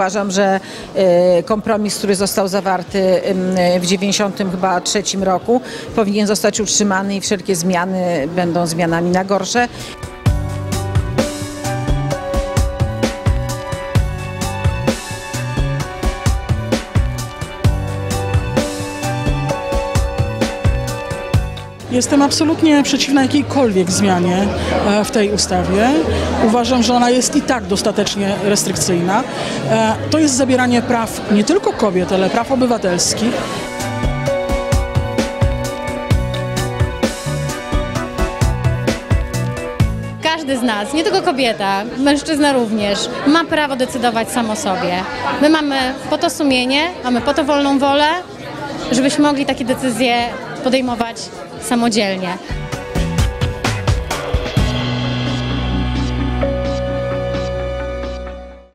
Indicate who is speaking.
Speaker 1: Uważam, że e, kompromis, który został zawarty w 93 roku powinien zostać utrzymany i wszelkie zmiany będą zmianami na gorsze.
Speaker 2: Jestem absolutnie przeciwna jakiejkolwiek zmianie e, w tej ustawie. Uważam, że ona jest i tak dostatecznie restrykcyjna. E, To jest zabieranie praw nie tylko kobiet, ale praw obywatelskich.
Speaker 3: Każdy z nas, nie tylko kobieta, mężczyzna również, ma prawo decydować sam o sobie. My mamy po to sumienie, mamy po to wolną wolę, żebyśmy mogli takie decyzje podejmować samodzielnie.